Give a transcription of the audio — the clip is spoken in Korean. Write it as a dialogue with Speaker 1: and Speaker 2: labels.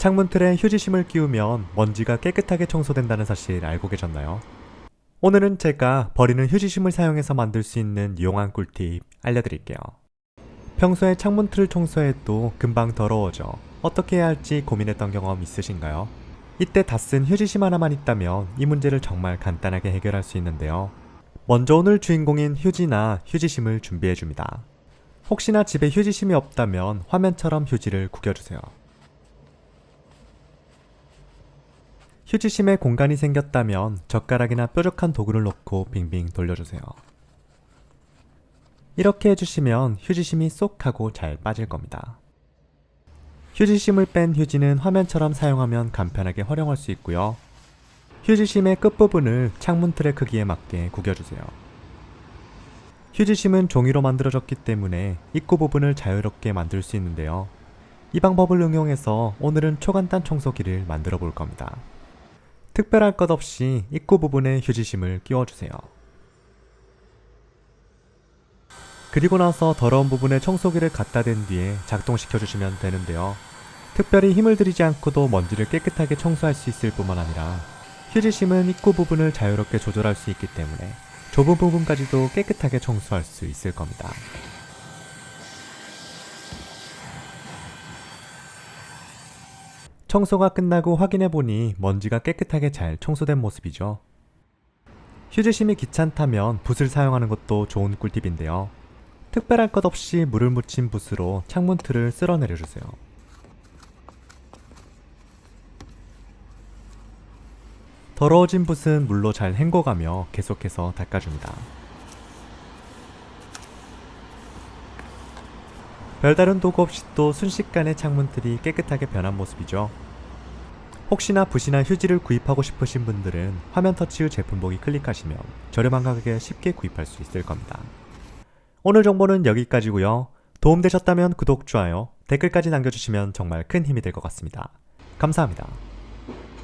Speaker 1: 창문틀에 휴지심을 끼우면 먼지가 깨끗하게 청소된다는 사실 알고 계셨나요? 오늘은 제가 버리는 휴지심을 사용해서 만들 수 있는 유용한 꿀팁 알려드릴게요. 평소에 창문틀을 청소해도 금방 더러워져 어떻게 해야 할지 고민했던 경험 있으신가요? 이때 다 쓴 휴지심 하나만 있다면 이 문제를 정말 간단하게 해결할 수 있는데요. 먼저 오늘 주인공인 휴지나 휴지심을 준비해줍니다. 혹시나 집에 휴지심이 없다면 화면처럼 휴지를 구겨주세요. 휴지심에 공간이 생겼다면 젓가락이나 뾰족한 도구를 놓고 빙빙 돌려주세요. 이렇게 해주시면 휴지심이 쏙 하고 잘 빠질 겁니다. 휴지심을 뺀 휴지는 화면처럼 사용하면 간편하게 활용할 수 있고요. 휴지심의 끝부분을 창문 틀의 크기에 맞게 구겨주세요. 휴지심은 종이로 만들어졌기 때문에 입구 부분을 자유롭게 만들 수 있는데요. 이 방법을 응용해서 오늘은 초간단 청소기를 만들어 볼 겁니다. 특별할 것 없이 입구 부분에 휴지심을 끼워주세요. 그리고 나서 더러운 부분에 청소기를 갖다 댄 뒤에 작동시켜 주시면 되는데요. 특별히 힘을 들이지 않고도 먼지를 깨끗하게 청소할 수 있을 뿐만 아니라 휴지심은 입구 부분을 자유롭게 조절할 수 있기 때문에 좁은 부분까지도 깨끗하게 청소할 수 있을 겁니다. 청소가 끝나고 확인해 보니 먼지가 깨끗하게 잘 청소된 모습이죠. 휴지심이 귀찮다면 붓을 사용하는 것도 좋은 꿀팁인데요. 특별할 것 없이 물을 묻힌 붓으로 창문 틀을 쓸어 내려 주세요. 더러워진 붓은 물로 잘 헹궈가며 계속해서 닦아줍니다. 별다른 도구 없이 또 순식간에 창문틀이 깨끗하게 변한 모습이죠. 혹시나 붓이나 휴지를 구입하고 싶으신 분들은 화면 터치 후 제품 보기 클릭하시면 저렴한 가격에 쉽게 구입할 수 있을 겁니다. 오늘 정보는 여기까지고요. 도움되셨다면 구독, 좋아요, 댓글까지 남겨주시면 정말 큰 힘이 될 것 같습니다. 감사합니다.